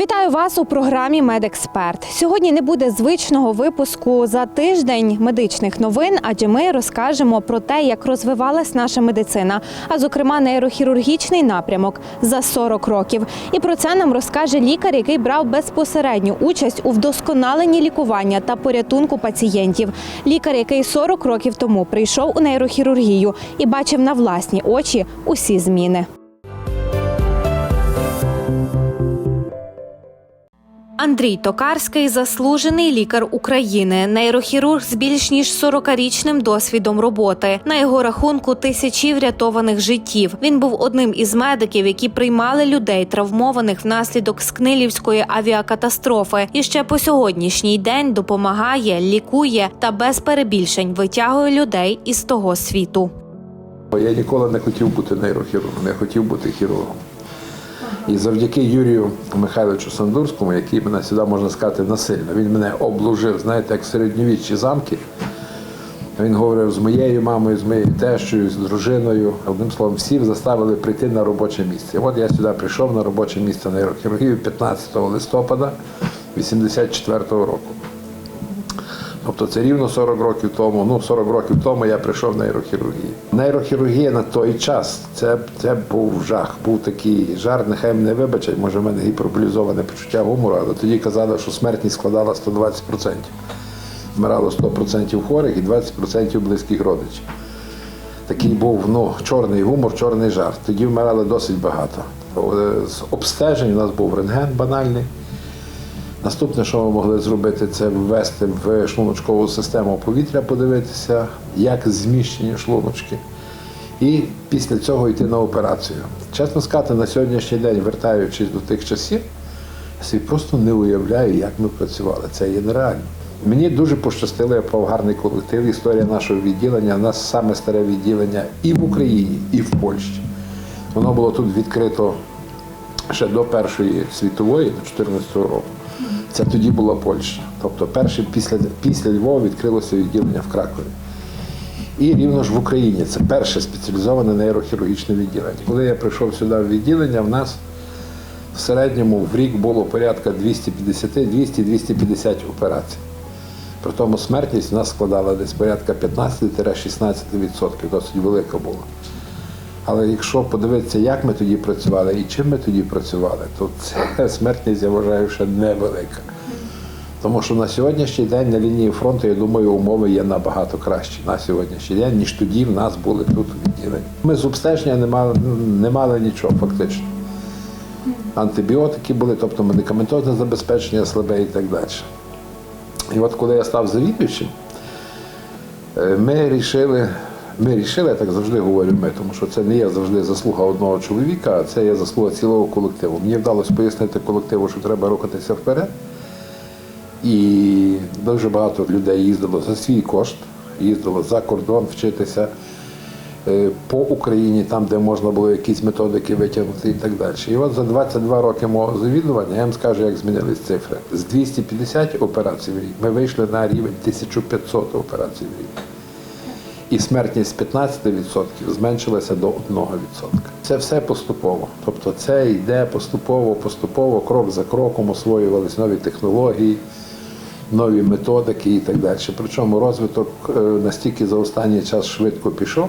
Вітаю вас у програмі Медексперт. Сьогодні не буде звичного випуску за тиждень медичних новин, адже ми розкажемо про те, як розвивалась наша медицина, а зокрема нейрохірургічний напрямок за 40 років. І про це нам розкаже лікар, який брав безпосередню участь у вдосконаленні лікування та порятунку пацієнтів. Лікар, який 40 років тому прийшов у нейрохірургію і бачив на власні очі усі зміни. Андрій Токарський заслужений лікар України, нейрохірург з більш ніж 40-річним досвідом роботи. На його рахунку тисячі врятованих життів. Він був одним із медиків, які приймали людей, травмованих внаслідок скнилівської авіакатастрофи, і ще по сьогоднішній день допомагає, лікує та без перебільшень витягує людей із того світу. Я ніколи не хотів бути нейрохірургом, не хотів бути хірургом. І завдяки Юрію Михайловичу Сандурському, який мене сюди, можна сказати, насильно, він мене облужив, знаєте, як середньовіччі замки. Він говорив з моєю мамою, з моєю тещою, з дружиною. Одним словом, всіх заставили прийти на робоче місце. От я сюди прийшов на робоче місце нейрохірургії 15 листопада 84-го року. Тобто це рівно 40 років тому. Ну, 40 років тому я прийшов в нейрохірургію. Нейрохірургія на той час це, це був жах, був такий жарт, нехай мене вибачать, може в мене гіперболізоване почуття гумору, але тоді казали, що смертність складала 120%. Вмирало 100% хворих і 20% близьких родичів. Такий був ну, чорний гумор, чорний жарт. Тоді вмирали досить багато. Е, З обстежень у нас був рентген банальний. Наступне, що ми могли зробити, це ввести в шлуночкову систему повітря, подивитися, як зміщені шлуночки. І після цього йти на операцію. Чесно сказати, на сьогоднішній день, вертаючись до тих часів, я собі просто не уявляю, як ми працювали. Це є нереально. Мені дуже пощастило, я попав гарний колектив. Історія нашого відділення. У нас саме старе відділення і в Україні, і в Польщі. Воно було тут відкрито ще до Першої світової, до 14-го року. Це тоді була Польща. Тобто перше після, після Львова відкрилося відділення в Кракові. І рівно ж в Україні це перше спеціалізоване нейрохірургічне відділення. Коли я прийшов сюди в відділення, в нас в середньому в рік було порядка 250-200-250 операцій. При тому смертність в нас складала десь порядка 15-16%, досить велика була. Але якщо подивитися, як ми тоді працювали і чим ми тоді працювали, то це смертність, я вважаю, ще невелика. Тому що на сьогоднішній день на лінії фронту, я думаю, умови є набагато кращі на сьогоднішній день, ніж тоді в нас були тут відділені. Ми з обстеження не мали, не мали нічого фактично. Антибіотики були, тобто медикаментозне забезпечення слабе і так далі. І от коли я став завідуючим, Е, Ми рішили, ми рішили, я так завжди говорю ми, тому що це не є завжди заслуга одного чоловіка, а це є заслуга цілого колективу. Мені вдалося пояснити колективу, що треба рухатися вперед. І дуже багато людей їздило за свій кошт, їздило за кордон вчитися е, по Україні, там, де можна було якісь методики витягнути і так далі. І от за 22 роки мого завідування я вам скажу, як змінились цифри. З 250 операцій в рік ми вийшли на рівень 1500 операцій в рік. І смертність 15% зменшилася до 1%. Це все поступово. Тобто це йде поступово, поступово, крок за кроком освоювались нові технології, нові методики і так далі. Причому розвиток е, настільки за останній час швидко пішов.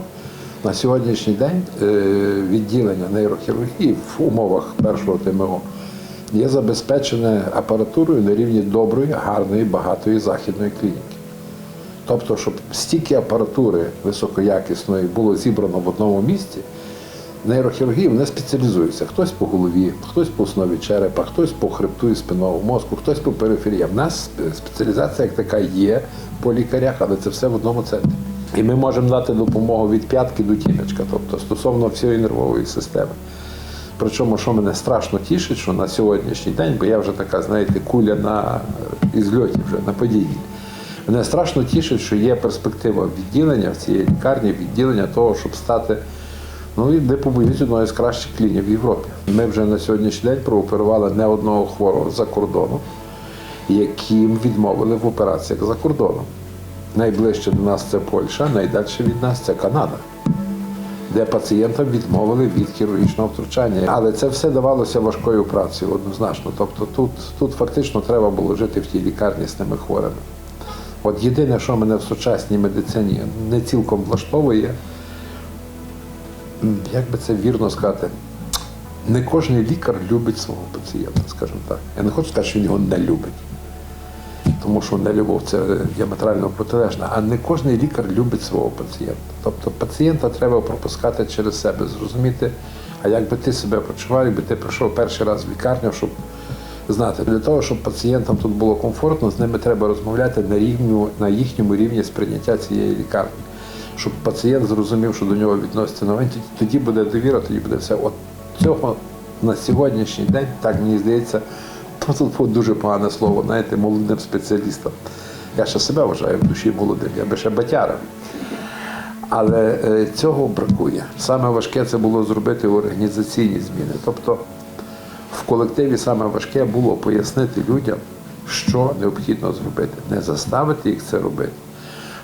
На сьогоднішній день е, відділення нейрохірургії в умовах першого ТМО є забезпечене апаратурою на рівні доброї, гарної, багатої західної клініки. Тобто, щоб стільки апаратури високоякісної було зібрано в одному місці, нейрохірургії не спеціалізуються. Хтось по голові, хтось по основі черепа, хтось по хребту і спинному мозку, хтось по периферії. В нас спеціалізація як така є по лікарях, але це все в одному центрі. І ми можемо дати допомогу від п'ятки до тіночка, тобто стосовно всієї нервової системи. Причому, що мене страшно тішить, що на сьогоднішній день, бо я вже така, знаєте, куля на ізльоті вже на падінні. Мене страшно тішить, що є перспектива відділення в цій лікарні, відділення того, щоб стати, ну і не побоюсь, одною з кращих клінів в Європі. Ми вже на сьогоднішній день прооперували не одного хворого за кордоном, яким відмовили в операціях за кордоном. Найближче до нас це Польща, найдальше від нас це Канада де пацієнтам відмовили від хірургічного втручання. Але це все давалося важкою працею однозначно. Тобто тут, тут фактично треба було жити в тій лікарні з тими хворими. От єдине, що мене в сучасній медицині не цілком влаштовує, як би це вірно сказати, не кожен лікар любить свого пацієнта, скажімо так. Я не хочу сказати, що він його не любить тому що нелюбов це діаметрально протилежне. А не кожен лікар любить свого пацієнта. Тобто пацієнта треба пропускати через себе, зрозуміти, а як би ти себе почував, якби ти прийшов перший раз в лікарню, щоб знати. Для того, щоб пацієнтам тут було комфортно, з ними треба розмовляти на рівню, на їхньому рівні сприйняття цієї лікарні. Щоб пацієнт зрозумів, що до нього відноситься новин, тоді буде довіра, тоді буде все. От цього на сьогоднішній день, так мені здається, тут дуже погане слово, знаєте, молодим спеціалістам. Я ще себе вважаю в душі молодим, я би ще батяра. Але е, цього бракує. Саме важке це було зробити організаційні зміни. Тобто в колективі саме важке було пояснити людям, що необхідно зробити. Не заставити їх це робити,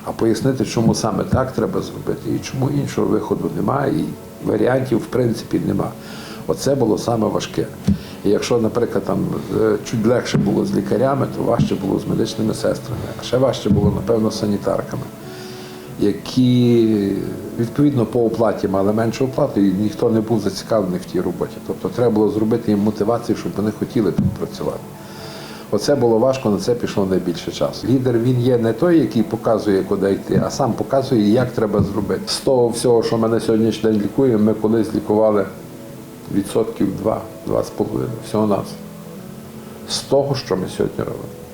а пояснити, чому саме так треба зробити і чому іншого виходу немає, і варіантів в принципі нема. Оце було саме важке. І якщо, наприклад, там е, чуть легше було з лікарями, то важче було з медичними сестрами, а ще важче було, напевно, з санітарками, які відповідно по оплаті мали меншу оплату, і ніхто не був зацікавлений в тій роботі. Тобто треба було зробити їм мотивацію, щоб вони хотіли тут працювати. Оце було важко, на це пішло найбільше часу. Лідер він є не той, який показує, куди йти, а сам показує, як треба зробити. З того всього, що ми на сьогоднішній день лікуємо, ми колись лікували відсотків 2, 2,5 всього нас. З того, що ми сьогодні робимо.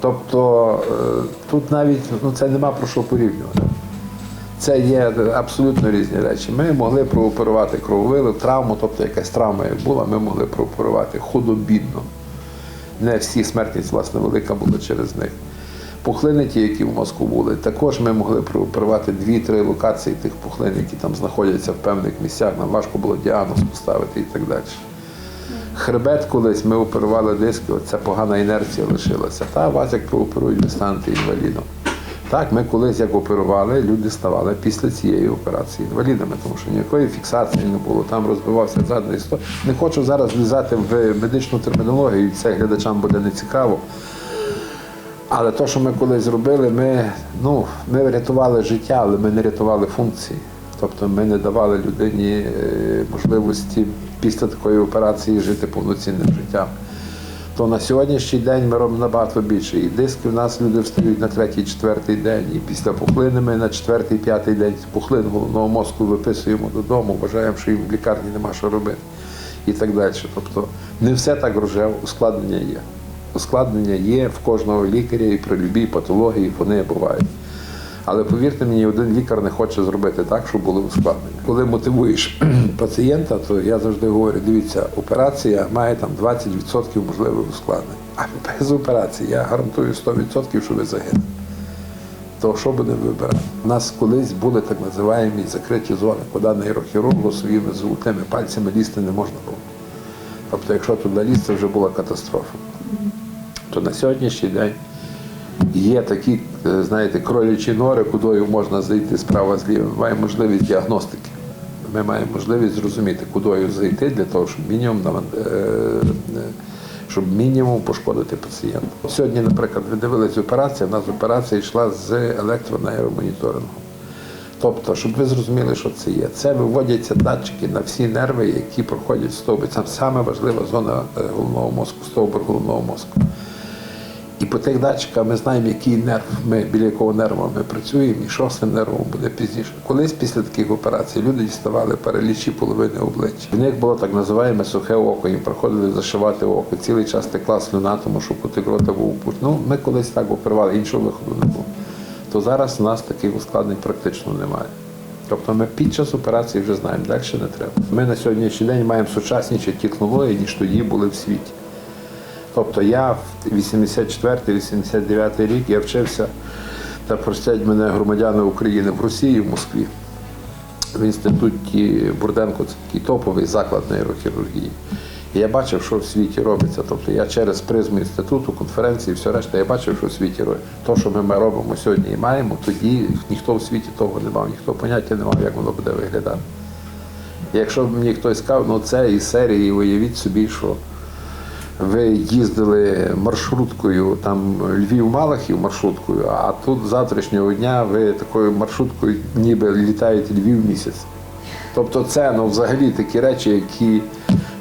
Тобто е, тут навіть ну, це нема про що порівнювати. Це є абсолютно різні речі. Ми могли прооперувати крововилив, травму, тобто якась травма як була, ми могли прооперувати худобідно. Не всі смертність, власне, велика була через них. Пухлини, ті, які в мозку були, також ми могли прооперувати дві-три локації тих пухлин, які там знаходяться в певних місцях. Нам важко було діагноз поставити і так далі. Хребет колись ми оперували диски, оця погана інерція лишилася. Та вас як прооперують, ви станете інвалідом. Так, ми колись як оперували, люди ставали після цієї операції інвалідами, тому що ніякої фіксації не було, там розбивався задний сто. Не хочу зараз влізати в медичну термінологію, це глядачам буде нецікаво. Але те, що ми колись зробили, ми, ну, ми врятували життя, але ми не рятували функції. Тобто ми не давали людині е, можливості після такої операції жити повноцінним життям. То на сьогоднішній день ми робимо набагато більше. І диски в нас люди встають на третій, четвертий день, і після пухлини ми на четвертий, п'ятий день пухлин головного мозку виписуємо додому, вважаємо, що їм в лікарні нема що робити. І так далі. Тобто не все так рожево, ускладнення є. Ускладнення є в кожного лікаря і при будь-якій патології вони бувають. Але повірте мені, один лікар не хоче зробити так, щоб були ускладнення. Коли мотивуєш пацієнта, то я завжди говорю: дивіться, операція має там 20% можливих ускладнень. А без операції я гарантую 100%, що ви загинете. То що будемо вибирати? У нас колись були так називаємо закриті зони, куди нейрохірургу своїми золотими пальцями лізти не можна було. Тобто, якщо туди лізти, вже була катастрофа. То на сьогоднішній день є такі, е, знаєте, кролячі нори, кудою можна зайти справа зліва. Ми маємо можливість діагностики. Ми маємо можливість зрозуміти, кудою зайти для того, щоб мінімум е, е, щоб мінімум пошкодити пацієнта. Сьогодні, наприклад, ви дивились операцію, у нас операція йшла з електронейромоніторингу. Тобто, щоб ви зрозуміли, що це є. Це виводяться датчики на всі нерви, які проходять стовби. Це саме важлива зона головного мозку, стовбур головного мозку. По тих датчиках ми знаємо, який нерв ми біля якого нерва ми працюємо, і що з цим нервом буде пізніше. Колись після таких операцій люди діставали паралічі половини обличчя. В них було так називаємо сухе око, їм приходили зашивати око. Цілий час текла слюна, тому що кутик рота був пуст. Ну, ми колись так оперували, іншого виходу не було. то зараз у нас таких ускладнень практично немає. Тобто ми під час операції вже знаємо, далі не треба. Ми на сьогоднішній день маємо сучасніші технології, ніж тоді були в світі. Тобто я в 84-89 рік я вчився, та простять мене громадяни України в Росії, в Москві, в інституті Бурденко, це такий топовий заклад нейрохірургії. І я бачив, що в світі робиться. Тобто я через призму інституту, конференції, все решта, я бачив, що в світі робиться. То, що ми робимо сьогодні і маємо, тоді ніхто в світі того не мав, ніхто поняття не мав, як воно буде виглядати. І якщо б мені хтось сказав, ну це із серії, уявіть собі, що ви їздили маршруткою, там Львів-Малахів маршруткою, а тут завтрашнього дня ви такою маршруткою ніби літаєте Львів місяць. Тобто це ну, взагалі такі речі, які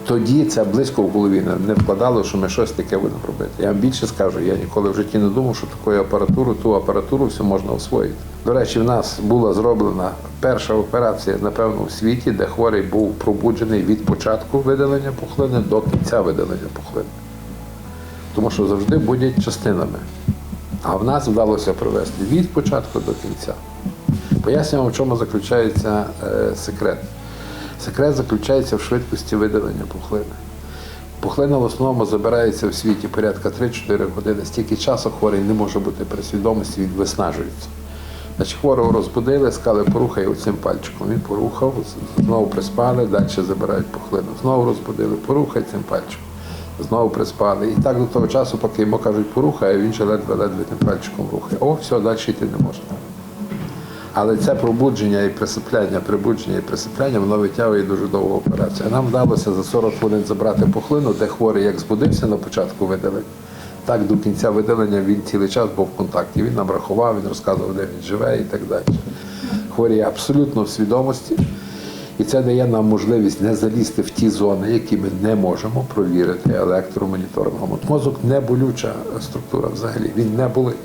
тоді це близько в голові не- вкладало, що ми щось таке будемо робити. Я вам більше скажу, я ніколи в житті не думав, що такою апаратуру, ту апаратуру все можна освоїти. До речі, в нас була зроблена перша операція, напевно, у світі, де хворий був пробуджений від початку видалення пухлини до кінця видалення пухлини. Тому що завжди будуть частинами. А в нас вдалося провести від початку до кінця. Пояснюю вам, в чому заключається е, секрет. Секрет заключається в швидкості видалення пухлини. Пухлина в основному забирається в світі порядка 3-4 години. Стільки часу хворий не може бути при свідомості, він виснажується. Значить, хворого розбудили, сказали, порухай оцим пальчиком. Він порухав, знову приспали, далі забирають пухлину. Знову розбудили, порухай цим пальчиком. Знову приспали. І так до того часу, поки йому кажуть, порухай, а він ще ледве-ледве тим пальчиком рухає. О, все, далі йти не можна. Але це пробудження і присипляння, прибудження і присипляння, воно витягує дуже довгу операцію. Нам вдалося за 40 хвилин забрати пухлину, де хворий як збудився на початку видалення, так до кінця видалення він цілий час був в контакті. Він нам рахував, він розказував, де він живе і так далі. Хворий абсолютно в свідомості, і це дає нам можливість не залізти в ті зони, які ми не можемо провірити електромоніторингом. От Мозок не болюча структура взагалі, він не болить.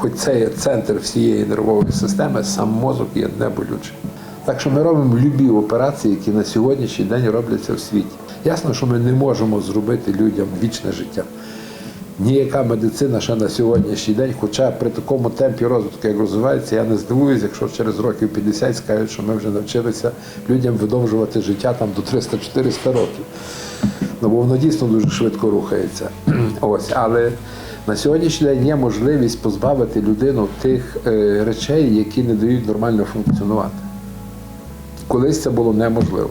Хоч це є центр всієї нервової системи, сам мозок є неболючий. Так що ми робимо любі операції, які на сьогоднішній день робляться в світі. Ясно, що ми не можемо зробити людям вічне життя. Ніяка медицина ще на сьогоднішній день, хоча при такому темпі розвитку, як розвивається, я не здивуюсь, якщо через років 50 скажуть, що ми вже навчилися людям видовжувати життя там до 300-400 років. Ну, бо воно дійсно дуже швидко рухається. Ось, але на сьогоднішній день є можливість позбавити людину тих е, речей, які не дають нормально функціонувати. Колись це було неможливо.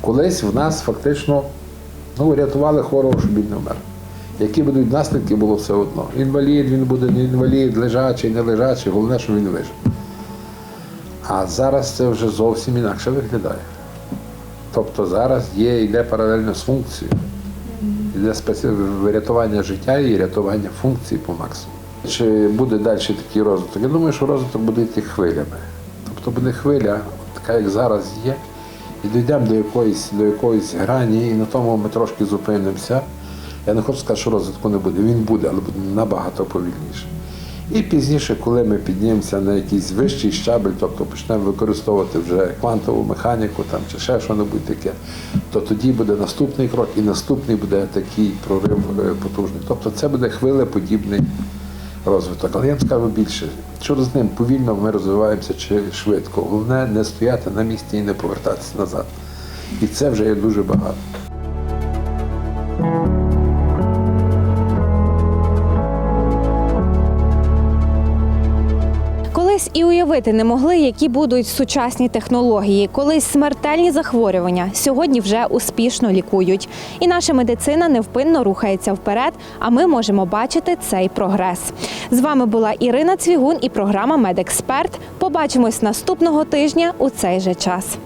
Колись в нас фактично ну, рятували хворого, щоб він не вмер. Які будуть наслідки, було все одно. Інвалід, він буде не інвалід, лежачий, не лежачий, головне, що він вижив. А зараз це вже зовсім інакше виглядає. Тобто зараз є, йде паралельно з функцією. Йде рятування життя і рятування функцій по максимуму. Чи буде далі такий розвиток? Я думаю, що розвиток буде йти хвилями. Тобто буде хвиля, така як зараз є, і дійдемо до якоїсь, до якоїсь грані, і на тому ми трошки зупинимося. Я не хочу сказати, що розвитку не буде. Він буде, але буде набагато повільніше. І пізніше, коли ми піднімемося на якийсь вищий щабель, тобто почнемо використовувати вже квантову механіку там, чи ще щось таке, то тоді буде наступний крок, і наступний буде такий прорив е, потужний. Тобто це буде хвилеподібний розвиток. Але я вам скажу більше, що з ним повільно ми розвиваємося чи швидко. Головне не стояти на місці і не повертатися назад. І це вже є дуже багато. І уявити не могли, які будуть сучасні технології, колись смертельні захворювання сьогодні вже успішно лікують. І наша медицина невпинно рухається вперед, а ми можемо бачити цей прогрес. З вами була Ірина Цвігун і програма Медексперт. Побачимось наступного тижня у цей же час.